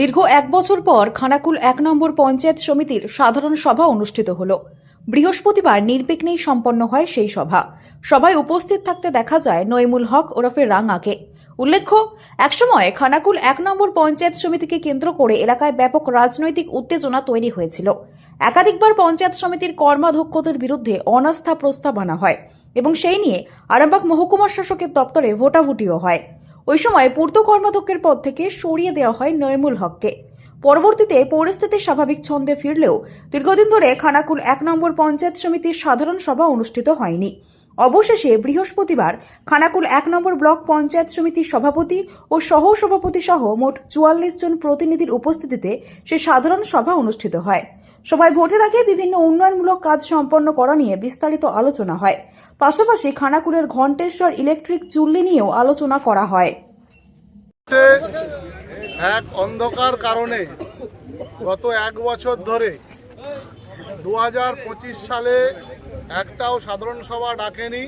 দীর্ঘ এক বছর পর খানাকুল এক নম্বর পঞ্চায়েত সমিতির সাধারণ সভা অনুষ্ঠিত হল। বৃহস্পতিবার নির্বিঘ্নেই সম্পন্ন হয় সেই সভা। সভায় উপস্থিত থাকতে দেখা যায় নইমুল হক ওরফে রাঙাকে। উল্লেখ্য, একসময় খানাকুল এক নম্বর পঞ্চায়েত সমিতিকে কেন্দ্র করে এলাকায় ব্যাপক রাজনৈতিক উত্তেজনা তৈরি হয়েছিল। একাধিকবার পঞ্চায়েত সমিতির কর্মাধ্যক্ষদের বিরুদ্ধে অনাস্থা প্রস্তাব আনা হয় এবং সেই নিয়ে আরামবাগ মহকুমা শাসকের দপ্তরে ভোটাভুটিও হয়। ওই সময় পূর্ত কর্মাধ্যক্ষের পদ থেকে সরিয়ে দেওয়া হয় নয়মুল হককে। পরবর্তীতে পরিস্থিতি স্বাভাবিক ছন্দে ফিরলেও দীর্ঘদিন ধরে খানাকুল এক নম্বর পঞ্চায়েত সমিতির সাধারণ সভা অনুষ্ঠিত হয়নি। অবশেষে বৃহস্পতিবার খানাকুল এক নম্বর ব্লক পঞ্চায়েত সমিতির সভাপতি ও সহ সভাপতি সহ মোট চুয়াল্লিশ জন প্রতিনিধির উপস্থিতিতে সে সাধারণ সভা অনুষ্ঠিত হয়। সভায় ভোটের আগে বিভিন্ন উন্নয়নমূলক কাজ সম্পন্ন করা নিয়ে বিস্তারিত আলোচনা হয়। পাশাপাশি খানাকুলের ঘণ্টেশ্বর ইলেকট্রিক চুল্লি নিয়েও আলোচনা করা হয়। এক অন্ধকার কারণে গত এক বছর ধরে দু হাজার পঁচিশ সালে একটাও সাধারণ সভা ডাকেনি।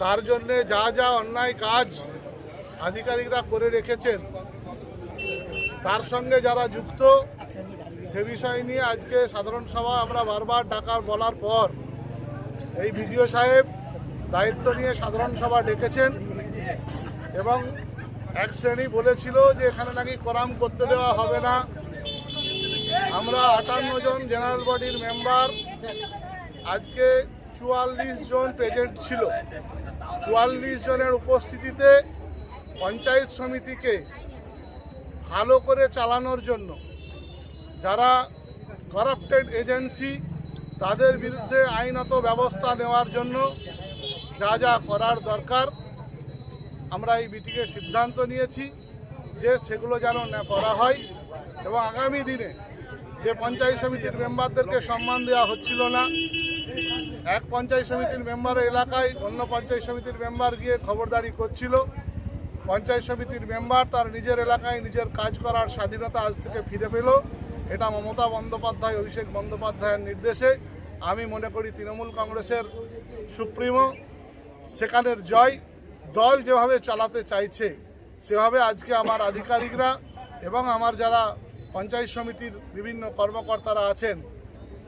তার জন্যে যা যা অন্যায় কাজ আধিকারিকরা করে রেখেছেন, তার সঙ্গে যারা যুক্ত সে বিষয় নিয়ে আজকে সাধারণ সভা আমরা বারবার ডাকার বলার পর এই বিডিও সাহেব দায়িত্ব নিয়ে সাধারণ সভা ডেকেছেন এবং এক শ্রেণি বলেছিল যে এখানে নাকি কোরাম করতে দেওয়া হবে না। আমরা আটান্ন জন জেনারেল বডির মেম্বার, আজকে চুয়াল্লিশ জন প্রেজেন্ট ছিল। চুয়াল্লিশ জনের উপস্থিতিতে পঞ্চায়েত সমিতিকে ভালো করে চালানোর জন্য যারা করাপ্টেড এজেন্সি তাদের বিরুদ্ধে আইনত ব্যবস্থা নেওয়ার জন্য যা যা করার দরকার, আমরা এই মিটিংয়ে সিদ্ধান্ত নিয়েছি যে সেগুলো যেন করা হয় এবং আগামী দিনে যে পঞ্চায়েত সমিতির মেম্বারদেরকে সম্মান দেওয়া হচ্ছিল না, এক পঞ্চায়েত সমিতির মেম্বারের এলাকায় অন্য পঞ্চায়েত সমিতির মেম্বার গিয়ে খবরদারি করছিল। পঞ্চায়েত সমিতির মেম্বার তার নিজের এলাকায় নিজের কাজ করার স্বাধীনতা আজ থেকে ফিরে পেল। এটা মমতা বন্দ্যোপাধ্যায়, অভিষেক বন্দ্যোপাধ্যায়ের নির্দেশে। আমি মনে করি তৃণমূল কংগ্রেসের সুপ্রিমো, সেখানের জয়, দল যেভাবে চালাতে চাইছে, সেভাবে আজকে আমার আধিকারিকরা এবং আমার যারা পঞ্চায়েত সমিতির বিভিন্ন কর্মকর্তারা আছেন,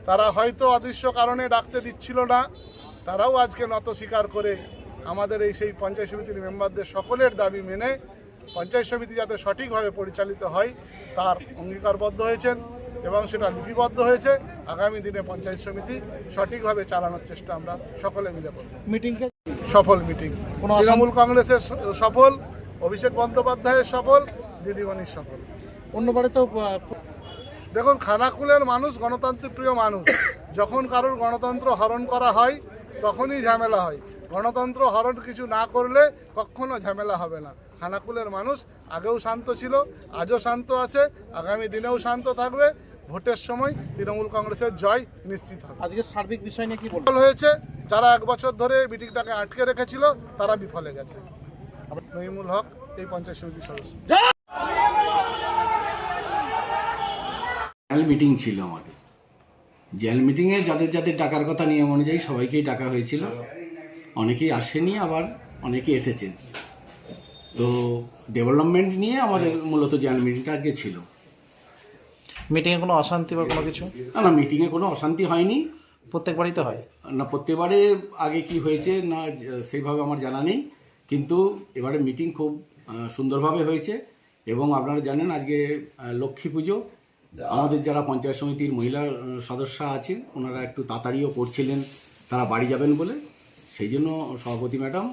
তারা হয়তো অদৃশ্য কারণে ডাকতে দিচ্ছিল না। তারাও আজকে নত স্বীকার করে আমাদের এই সেই পঞ্চায়েত সমিতির মেম্বারদের সকলের দাবি মেনে পঞ্চায়েত সমিতি যাতে সঠিকভাবে পরিচালিত হয় তার অঙ্গীকারবদ্ধ হয়েছেন এবং সেটা লিপিবদ্ধ হয়েছে। আগামী দিনে পঞ্চায়েত সমিতি সঠিকভাবে চালানোর চেষ্টা আমরা সকলে মিলে করব। মিটিংকে সফল মিটিং। তৃণমূল কংগ্রেসের সফল অভিষেক বন্দ্যোপাধ্যায়ের সফল দিদিমণির সফল। অন্যবারে তো দেখুন খানাকুলের মানুষ গণতান্ত্রিক প্রিয় মানুষ। যখন কারোর গণতন্ত্র হরণ করা হয় তখনই ঝামেলা হয়। গণতন্ত্র হরণ কিছু না করলে কখনো ঝামেলা হবে না। খানাকুলের মানুষ আগেও শান্ত ছিল আজও শান্ত আছে আগামী দিনেও শান্ত থাকবে। ভোটের সময় তৃণমূল কংগ্রেসের জয় নিশ্চিত হবে। আজকে সার্বিক বিষয় নিয়ে কি বিফল হয়েছে যারা এক বছর ধরে মিটিংটাকে আটকে রেখেছিল তারা বিফলে গেছে। নইমুল হক এই পঞ্চায়েত সমিতির সদস্য। জেনারেল মিটিং ছিল আমাদের। জেনারেল মিটিংয়ে যাদের যাদের ডাকার কথা নিয়ম অনুযায়ী সবাইকেই ডাকা হয়েছিল। অনেকেই আসেনি আবার অনেকেই এসেছেন। তো ডেভেলপমেন্ট নিয়ে আমাদের মূলত জেনারেল মিটিংটা আজকে ছিল। মিটিংয়ে কোনো অশান্তি বা কোনো কিছু? না না মিটিংয়ে কোনো অশান্তি হয়নি। প্রত্যেক বাড়িতে হয়। না প্রত্যেকবারে আগে কি হয়েছে না সেইভাবে আমার জানা নেই। কিন্তু এবারে মিটিং খুব সুন্দরভাবে হয়েছে। এবং আপনারা জানেন আজকে লক্ষ্মী পুজো। আমাদের যারা পঞ্চায়েত সমিতির মহিলা সদস্য আছেন ওনারা একটু তাড়াতাড়িও করছিলেন। তারা বাড়ি যাবেন বলে। সেই জন্য সভাপতি ম্যাডাম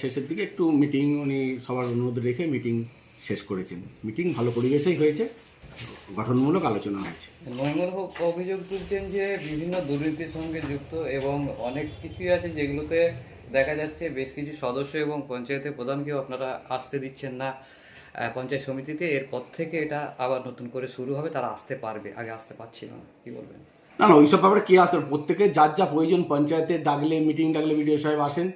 শেষের দিকে একটু মিটিং উনি সবার অনুরোধ রেখে মিটিং শেষ করেছেন। মিটিং ভালো পরিবেশেই হয়েছে গঠনমূলক আলোচনা হয়েছে। নৈমল হোক অভিযোগ তুলছেন যে বিভিন্ন দুর্নীতির সঙ্গে যুক্ত এবং অনেক কিছুই আছে যেগুলোতে দেখা যাচ্ছে বেশ কিছু সদস্য এবং পঞ্চায়েতের প্রধানকেও আপনারা আসতে দিচ্ছেন না পঞ্চায়েত সমিতিতে। এরপর থেকে এটা আবার নতুন করে শুরু হবে তারা আসতে পারবে আগে আসতে পারছিল না কি বলবেন? না না ওইসব ব্যাপারে কে আসবে প্রত্যেকে যার যা প্রয়োজন পঞ্চায়েতে ডাকলে মিটিং ডাকলে বিডিও সাহেব আসেন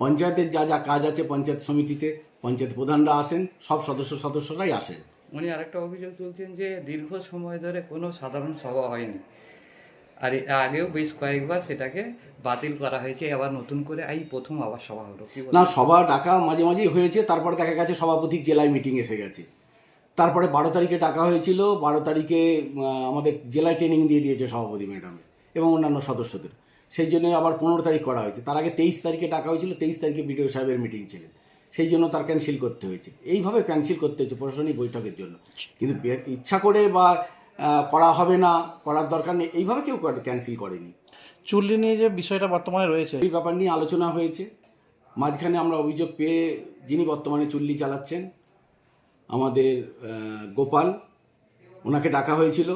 পঞ্চায়েতের যা যা কাজ আছে পঞ্চায়েত সমিতিতে পঞ্চায়েত প্রধানরা আসেন সব সদস্য সদস্যরাই আসেন। উনি আরেকটা অভিযোগ তুলছেন যে দীর্ঘ সময় ধরে কোনো সাধারণ সভা হয়নি। আর আগেও বেশ কয়েকবার সেটাকে বাতিল করা হয়েছে আবার নতুন করে এই প্রথম আবার সভা হলো। না সভা ডাকা মাঝে মাঝেই হয়েছে তারপর দেখা গেছে সভাপতি জেলায় মিটিং এসে গেছে। তারপরে বারো তারিখে ডাকা হয়েছিল বারো তারিখে আমাদের জেলায় ট্রেনিং দিয়ে দিয়েছে সভাপতি ম্যাডামে এবং অন্যান্য সদস্যদের। সেই জন্য আবার পনেরো তারিখ করা হয়েছে। তার আগে তেইশ তারিখে ডাকা হয়েছিল তেইশ তারিখে বিডিও সাহেবের মিটিং ছিলেন। সেই জন্য তার ক্যান্সেল করতে হয়েছে। এইভাবে ক্যান্সেল করতে হয়েছে প্রশাসনিক বৈঠকের জন্য। কিন্তু ইচ্ছা করে বা করা হবে না করার দরকার নেই এইভাবে কেউ ক্যান্সেল করেনি। চুল্লি নিয়ে যে বিষয়টা বর্তমানে রয়েছে। এই ব্যাপার নিয়ে আলোচনা হয়েছে। মাঝখানে আমরা অভিযোগ পেয়ে যিনি বর্তমানে চুল্লি চালাচ্ছেন আমাদের গোপাল ওনাকে ডাকা হয়েছিল।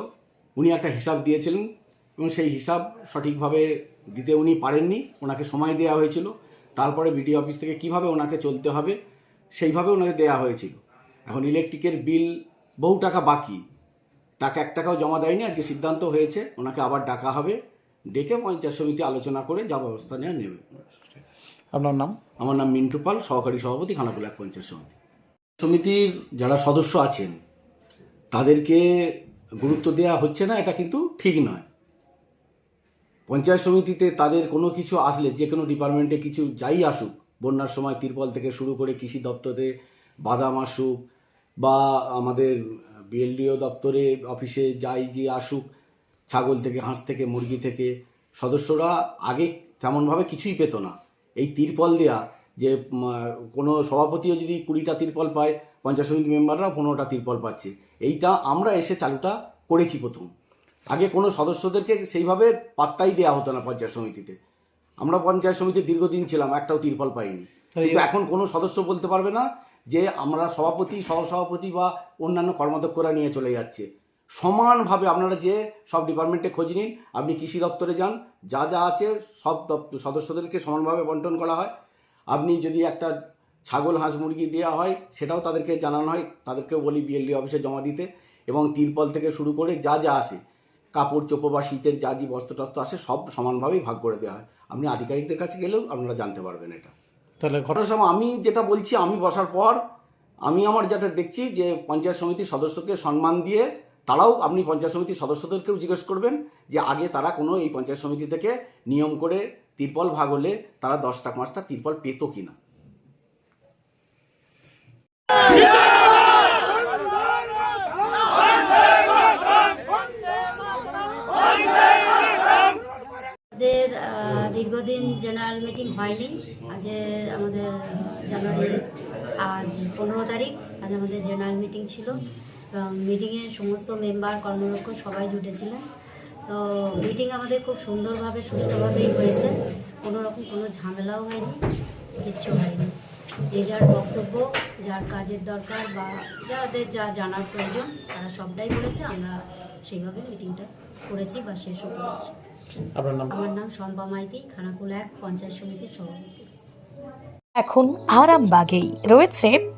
উনি একটা হিসাব দিয়েছিলেন এবং সেই হিসাব সঠিকভাবে দিতে উনি পারেননি ওনাকে সময় দেওয়া হয়েছিল। তারপরে বিডিও অফিস থেকে কীভাবে ওনাকে চলতে হবে সেইভাবে ওনাকে দেওয়া হয়েছিল। এখন ইলেকট্রিকের বিল বহু টাকা বাকি। টাকা এক টাকাও জমা দেয়নি আজকে সিদ্ধান্ত হয়েছে ওনাকে আবার ডাকা হবে। ডেকে পঞ্চায়েত সমিতি আলোচনা করে যা ব্যবস্থা নেওয়া নেবে। আপনার নাম? আমার নাম মিন্টু পাল সহকারী সভাপতি খানাকুল এক পঞ্চায়েত সমিতি। সমিতির যারা সদস্য আছেন তাদেরকে গুরুত্ব দেওয়া হচ্ছে না এটা কিন্তু ঠিক নয়। পঞ্চায়েত সমিতিতে তাদের কোনো কিছু আসলে যে কোনো ডিপার্টমেন্টে কিছু যাই আসুক, বন্যার সময় তিরপল থেকে শুরু করে কৃষি দপ্তরে বাদাম আসুক বা আমাদের বিএলডিও দপ্তরে অফিসে যাই যে আসুক, ছাগল থেকে, হাঁস থেকে, মুরগি থেকে, সদস্যরা আগে তেমনভাবে কিছুই পেত না। এই তিরপল দেয়া যে কোনো সভাপতিও যদি কুড়িটা তিরপল পায়, পঞ্চায়েত সমিতি মেম্বাররা পনেরোটা তিরপল পাচ্ছে, এইটা আমরা এসে চালুটা করেছি প্রথম। আগে কোনো সদস্যদেরকে সেইভাবে পাত্তাই দেওয়া হতো না পঞ্চায়েত সমিতিতে। আমরা পঞ্চায়েত সমিতি দীর্ঘদিন ছিলাম একটাও তিরপল পাইনি। কিন্তু এখন কোনো সদস্য বলতে পারবে না যে আমরা সভাপতি সহসভাপতি বা অন্যান্য কর্মাধ্যক্ষরা নিয়ে চলে যাচ্ছে। সমানভাবে আপনারা যে সব ডিপার্টমেন্টে খোঁজ নিন আপনি কৃষি দপ্তরে যান যা যা আছে সব দপ্তর সদস্যদেরকে সমানভাবে বন্টন করা হয়। আপনি যদি একটা ছাগল হাঁস মুরগি দেওয়া হয় সেটাও তাদেরকে জানানো হয় তাদেরকেও বলি বিএলডি অফিসে জমা দিতে এবং তিরপল থেকে শুরু করে যা যা আসে। কাপড় চোপড় বা শীতের যা যে বস্ত্র টস্ত্র আসে সব সমানভাবেই ভাগ করে দেওয়া হয়। আপনি আধিকারিকদের কাছে গেলেও আপনারা জানতে পারবেন এটা। তাহলে ঘটনা ঘটনার সময় আমি যেটা বলছি আমি বসার পর আমি আমার যেটা দেখছি যে পঞ্চায়েত সমিতির সদস্যকে সম্মান দিয়ে তারাও আপনি পঞ্চায়েত সমিতির সদস্যদেরকেও জিজ্ঞেস করবেন যে আগে তারা কোনো এই পঞ্চায়েত সমিতি থেকে নিয়ম করে তিরপল ভাগ হলে তারা দশটা পাঁচটা তিরপল পেতো কিনা আমাদের আহ, দীর্ঘদিন জেনারেল মিটিং হয়নি। আজ আমাদের জানুয়ারি, আজ পনেরো তারিখ, আজ আমাদের জেনারেল মিটিং ছিল। এবং মিটিংয়ে সমস্ত মেম্বার কর্মরক্ষ সবাই জুটেছিলেন। তো মিটিং আমাদের খুব সুন্দরভাবে, সুষ্ঠুভাবেই হয়েছে। কোনো রকম কোনো ঝামেলাও হয়নি, কিচ্ছু হয়নি। যে যার বক্তব্য, যার কাজের দরকার বা যাদের যা জানার প্রয়োজন, তারা সবটাই বলেছে। আমরা সেইভাবে মিটিংটা করেছি বা শেষও করেছি। আপনার নাম? আমার নাম শম্পা মাইতি খানাকুল এক পঞ্চায়েত সমিতির সভাপতি। এখন আরামবাগেই রয়েছে